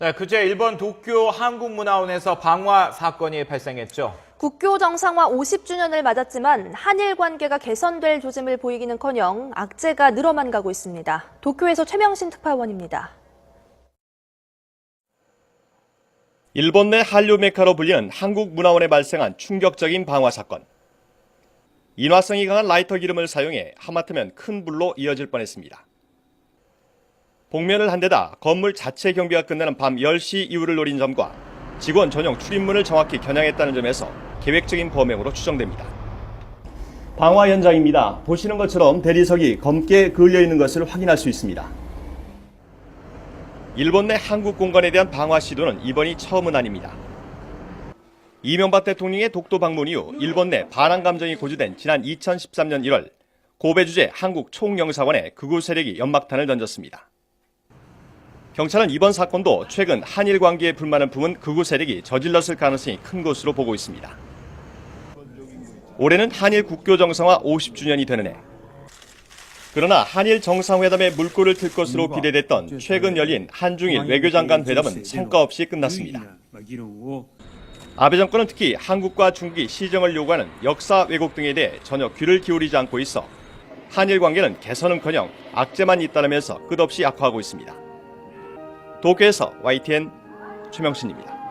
네, 그제 일본 도쿄 한국문화원에서 방화 사건이 발생했죠. 국교 정상화 50주년을 맞았지만 한일 관계가 개선될 조짐을 보이기는커녕 악재가 늘어만 가고 있습니다. 도쿄에서 최명신 특파원입니다. 일본 내 한류 메카로 불리는 한국문화원에 발생한 충격적인 방화 사건. 인화성이 강한 라이터 기름을 사용해 하마터면 큰 불로 이어질 뻔했습니다. 복면을 한 데다 건물 자체 경비가 끝나는 밤 10시 이후를 노린 점과 직원 전용 출입문을 정확히 겨냥했다는 점에서 계획적인 범행으로 추정됩니다. 방화 현장입니다. 보시는 것처럼 대리석이 검게 그을려 있는 것을 확인할 수 있습니다. 일본 내 한국 공간에 대한 방화 시도는 이번이 처음은 아닙니다. 이명박 대통령의 독도 방문 이후 일본 내 반항 감정이 고조된 지난 2013년 1월 고베 주재 한국 총영사관에 극우 세력이 연막탄을 던졌습니다. 경찰은 이번 사건도 최근 한일 관계에 불만을 품은 극우 세력이 저질렀을 가능성이 큰 것으로 보고 있습니다. 올해는 한일 국교 정상화 50주년이 되는 해. 그러나 한일 정상회담에 물꼬를 틀 것으로 기대됐던 최근 열린 한중일 외교장관 회담은 성과 없이 끝났습니다. 아베 정권은 특히 한국과 중국이 시정을 요구하는 역사 왜곡 등에 대해 전혀 귀를 기울이지 않고 있어 한일 관계는 개선은커녕 악재만 잇따르면서 끝없이 악화하고 있습니다. 도쿄에서 YTN 최명신입니다.